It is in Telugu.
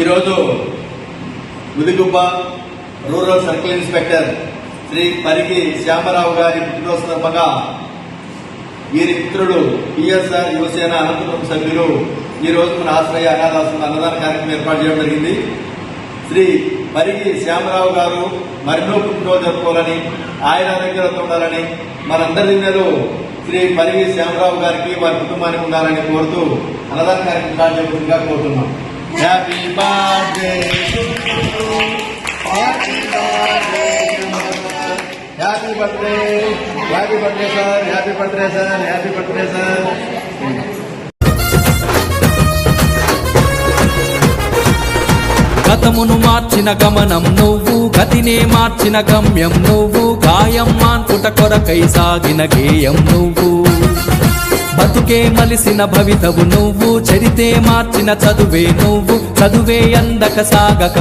ఈరోజు Mudigubba rural circle inspector Shri Pariki Shyamarao గారి పుట్టినరోజు సందర్భంగా వీరి మిత్రుడు పిఎస్ఆర్ యువసేన అనంతపురం సభ్యులు ఈ రోజు మన ఆశ్రయ అనాథాశ్రమ అన్నదాన కార్యక్రమం ఏర్పాటు చేయడం జరిగింది. శ్రీ పరిగి శ్యామరావు గారు మరెన్నో పుట్టినరోజు జరుపుకోవాలని ఆయన ఆరోగ్యాలతో ఉండాలని మనందరి దిన్నెలు శ్రీ పరిగి శ్యామరావు గారికి వారి కుటుంబానికి ఉండాలని కోరుతూ అన్నదాన కార్యక్రమం స్టార్ట్ చేయకుండా కోరుతున్నాం. Happy birthday happy birthday happy birthday sir happy birthday sir happy birthday sir గతమును మార్చిన గమనం నువ్వు గతినే మార్చిన గమ్యం నువ్వు గాయం మాన్పుట కొరకై సాగిన గేయం నువ్వు. బతుకే మలిసిన భవితవు నువ్వు చరితే మార్చిన చదువే నువ్వు చదువే అందక సాగక.